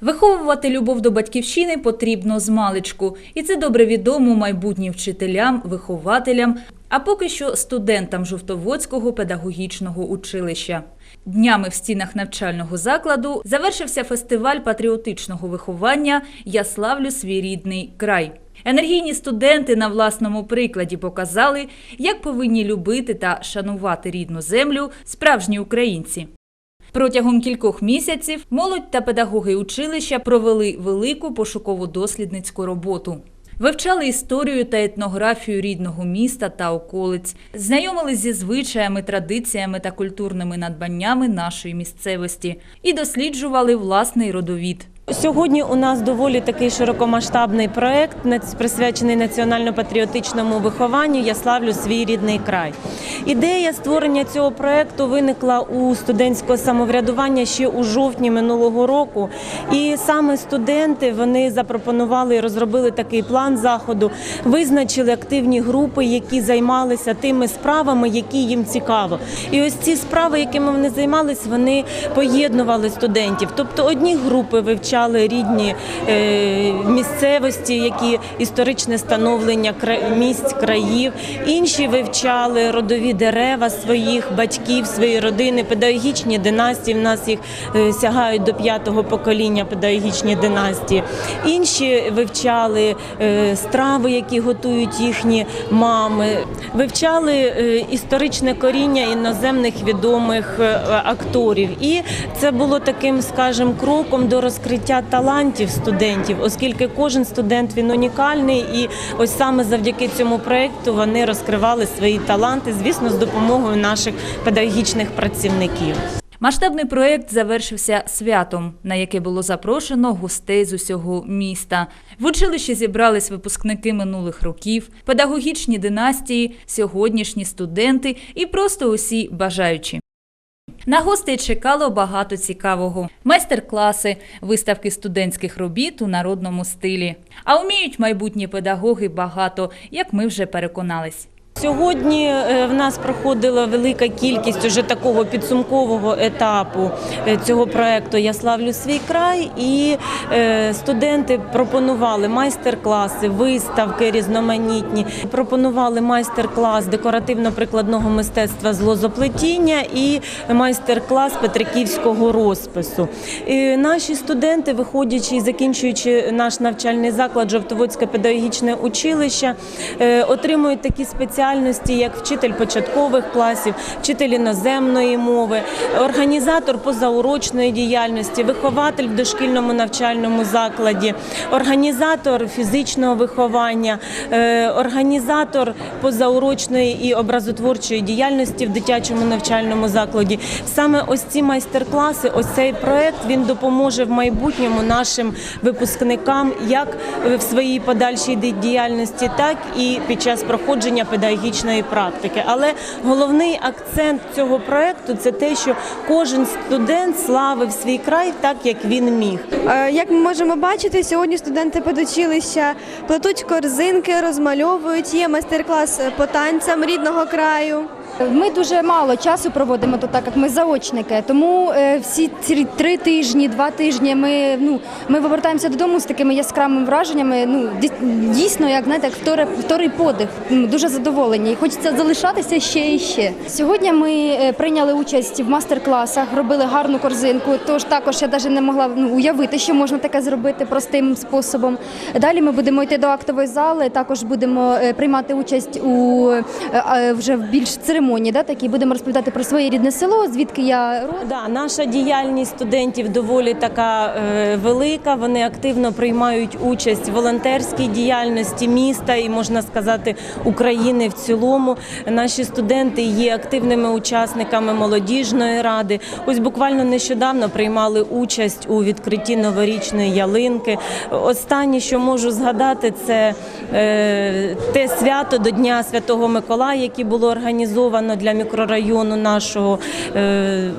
Виховувати любов до батьківщини потрібно з маличку, і це добре відомо майбутнім вчителям, вихователям, а поки що студентам Жовтоводського педагогічного училища. Днями в стінах навчального закладу завершився фестиваль патріотичного виховання Я славлю свій рідний край. Енергійні студенти на власному прикладі показали, як повинні любити та шанувати рідну землю справжні українці. Протягом кількох місяців молодь та педагоги училища провели велику пошуково-дослідницьку роботу. Вивчали історію та етнографію рідного міста та околиць, знайомились зі звичаями, традиціями та культурними надбаннями нашої місцевості і досліджували власний родовід. Сьогодні у нас доволі такий широкомасштабний проект, присвячений національно-патріотичному вихованню. Я славлю свій рідний край. Ідея створення цього проекту виникла у студентського самоврядування ще у жовтні минулого року. І саме студенти вони запропонували і розробили такий план заходу, визначили активні групи, які займалися тими справами, які їм цікаво. І ось ці справи, якими вони займались, вони поєднували студентів. Тобто одні групи вивчали рідні е, місцевості, які історичне становлення місць, країв, інші вивчали родові дерева своїх батьків, своєї родини, педагогічні династії. В нас їх е, сягають до п'ятого покоління педагогічні династії. Інші вивчали е, страви, які готують їхні мами, вивчали історичне коріння іноземних відомих акторів. І це було таким, скажімо, кроком до розкриття талантів студентів, оскільки кожен студент він унікальний, і ось саме завдяки цьому проекту вони розкривали свої таланти, звісно, з допомогою наших педагогічних працівників. Масштабний проєкт завершився святом, на яке було запрошено гостей з усього міста. В училищі зібрались випускники минулих років, педагогічні династії, сьогоднішні студенти і просто усі бажаючі. На гостей чекало багато цікавого: майстер-класи, виставки студентських робіт у народному стилі. А вміють майбутні педагоги багато, як ми вже переконались. Сьогодні е, в нас проходила велика кількість уже такого підсумкового етапу е, цього проекту Я славлю свій край, і е, студенти пропонували майстер-класи, виставки різноманітні. Пропонували майстер-клас декоративно-прикладного мистецтва з лозоплетіння і майстер-клас петриківського розпису. І наші студенти, виходячи і закінчуючи наш навчальний заклад Жовтоводське педагогічне училище, отримують такі спеціальності, як вчитель початкових класів, вчитель іноземної мови, організатор позаурочної діяльності, вихователь в дошкільному навчальному закладі, організатор фізичного виховання, е, організатор позаурочної і образотворчої діяльності в дитячому навчальному закладі. Саме ось ці майстер-класи, ось цей проект він допоможе в майбутньому нашим випускникам як в своїй подальшій діяльності, так і під час проходження педагогічної практики. Але головний акцент цього проекту це те, що кожен студент славив свій край так, як він міг. Е, Як ми можемо бачити, сьогодні студенти педучилища плетуть корзинки, розмальовують. Є майстер-клас по танцям рідного краю. Ми дуже мало часу проводимо тут, так як ми заочники. Тому е, всі ці три тижні, два тижні ми ну ми повертаємося додому з такими яскравими враженнями. Ну ді- дійсно, як знаєте, як вторе, вторий подих. Дуже задоволені. І хочеться залишатися ще і ще. Сьогодні ми е, прийняли участь в майстер-класах, робили гарну корзинку. Тож також я навіть не могла ну, уявити, що можна таке зробити простим способом. Далі ми будемо йти до актової зали. Також будемо е, приймати участь у вже в більш церемонії, да, такі будемо розповідати про своє рідне село, звідки я родом. Да, наша діяльність студентів доволі така е, велика. Вони активно приймають участь в волонтерській діяльності міста і можна сказати України в цілому. Наші студенти є активними учасниками молодіжної ради. Ось буквально нещодавно приймали участь у відкритті новорічної ялинки. Останнє, що можу згадати, це е, те свято до Дня Святого Миколая, яке було організовано для мікрорайону нашого, е,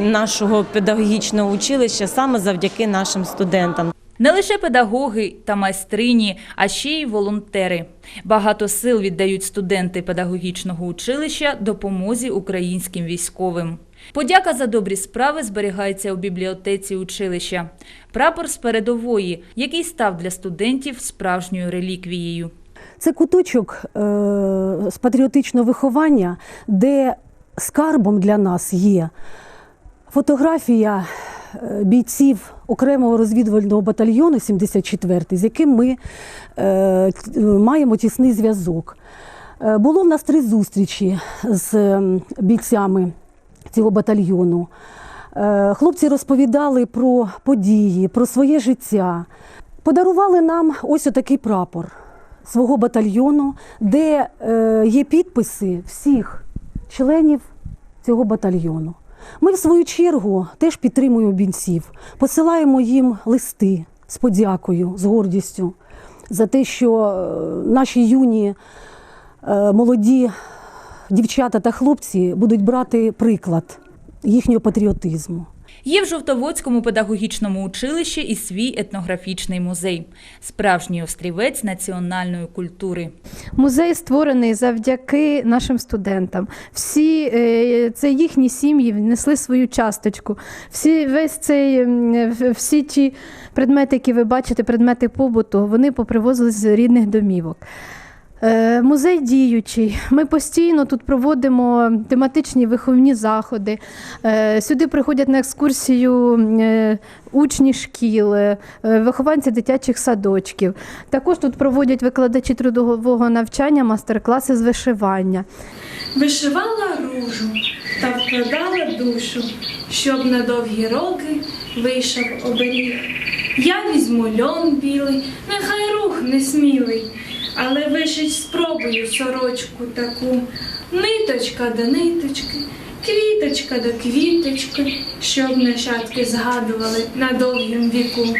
нашого педагогічного училища саме завдяки нашим студентам. Не лише педагоги та майстрині, а ще й волонтери. Багато сил віддають студенти педагогічного училища допомозі українським військовим. Подяка за добрі справи зберігається у бібліотеці училища. Прапор з передової, який став для студентів справжньою реліквією. Це куточок е, з патріотичного виховання, де скарбом для нас є фотографія е, бійців окремого розвідувального батальйону 74 з яким ми е, маємо тісний зв'язок. Е, було в нас три зустрічі з ем, бійцями цього батальйону. Е, Хлопці розповідали про події, про своє життя. Подарували нам ось отакий прапор свого батальйону, де е, є підписи всіх членів цього батальйону. Ми, в свою чергу, теж підтримуємо бійців, посилаємо їм листи з подякою, з гордістю за те, що е, наші юні е, молоді дівчата та хлопці будуть брати приклад їхнього патріотизму. Є в Жовтоводському педагогічному училищі і свій етнографічний музей, справжній острівець національної культури. Музей створений завдяки нашим студентам. Всі е, це їхні сім'ї внесли свою часточку. Всі весь цей всі ті предмети, які ви бачите, предмети побуту, вони попривозили з рідних домівок. Е, Музей діючий. Ми постійно тут проводимо тематичні виховні заходи. Е, Сюди приходять на екскурсію е, учні шкіл, вихованці дитячих садочків. Також тут проводять викладачі трудового навчання, мастер-класи з вишивання. Вишивала ружу та вкладала душу, щоб на довгі роки вийшов оберіг. Я візьму льон білий, нехай рух несмілий, але вишить спробую сорочку таку, ниточка до ниточки, квіточка до квіточки, щоб нащадки згадували на довгім віку.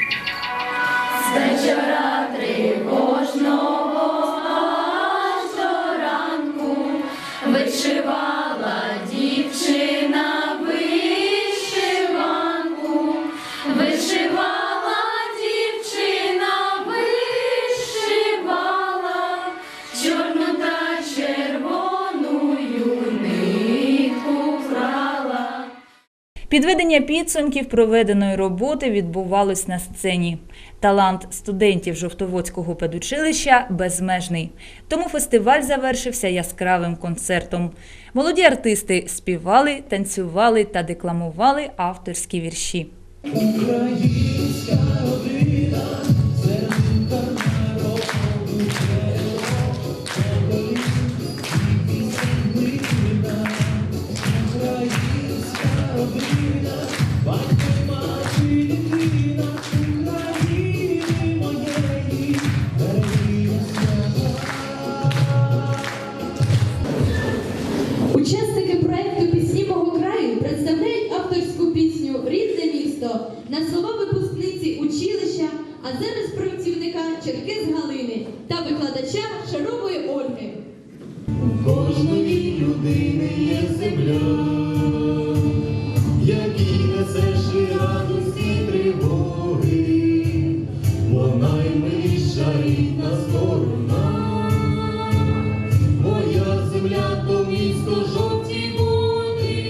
Підведення підсумків проведеної роботи відбувалось на сцені. Талант студентів Жовтоводського педучилища безмежний. Тому фестиваль завершився яскравим концертом. Молоді артисти співали, танцювали та декламували авторські вірші. Учасники Черкес Галини та викладача Шарової Ольги. Кожної людини є земля, якій несеш і радості і тривоги, вона й рідна сторона, моя земля то місто жовті води,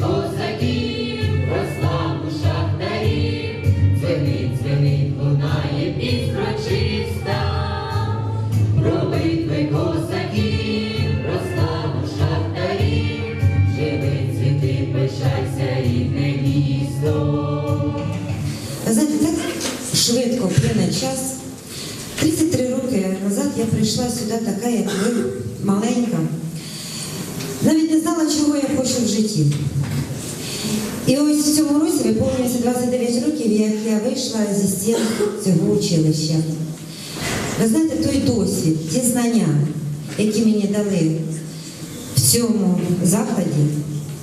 козаків, прийшла сюди така, як ви, маленька. Навіть не знала, чого я хочу в житті. І ось в цьому році виповнюється 29 років, як я вийшла зі стін цього училища. Ви знаєте, той досвід, ті знання, які мені дали в цьому закладі,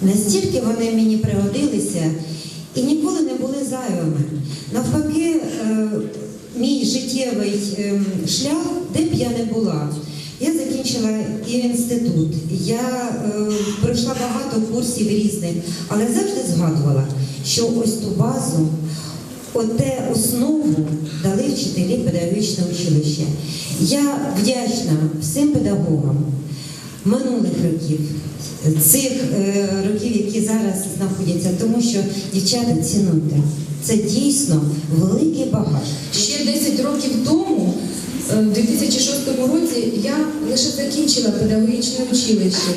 настільки вони мені пригодилися і ніколи не були зайвими. Навпаки, е, мій життєвий е, шлях, де б я не була. Я закінчила і інститут, я е, пройшла багато курсів різних, але завжди згадувала, що ось ту базу, оте основу дали вчителі педагогічного училища. Я вдячна всім педагогам минулих років, цих е, років, які зараз знаходяться, тому що дівчата цінуйте. Це дійсно великий багаж. Ще 10 років тому, е, в 2006 році, я лише закінчила педагогічне училище.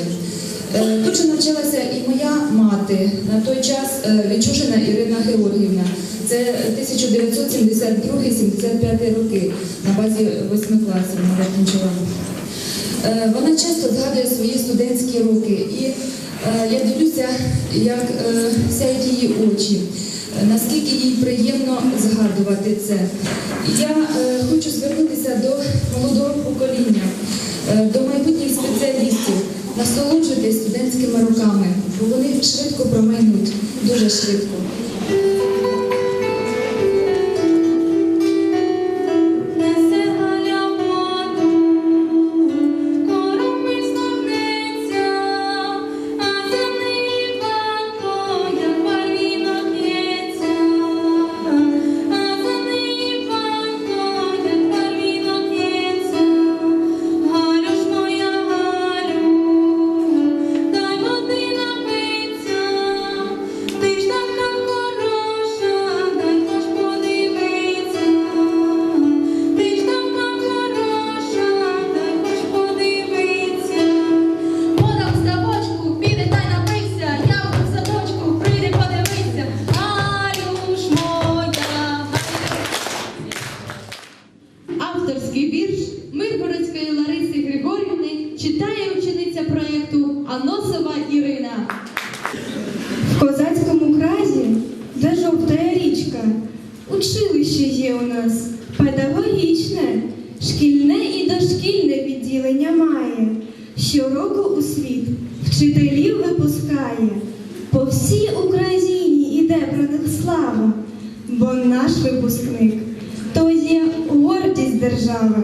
Е, Тут же навчалася і моя мати, на той час Лічушина Ірина Георгівна. Це 1972-75 роки на базі восьми класів вона закінчила. Е, Вона часто згадує свої студентські роки, і е, я дивлюся, як е, сяють її очі, наскільки їй приємно згадувати це. Я хочу звернутися до молодого покоління, до майбутніх спеціалістів. Насолоджуйтесь студентськими роками, бо вони швидко промайнуть, дуже швидко. Шкільне відділення має. Щороку у світ вчителів випускає. По всій Україні іде про них слава, бо наш випускник то є гордість держави.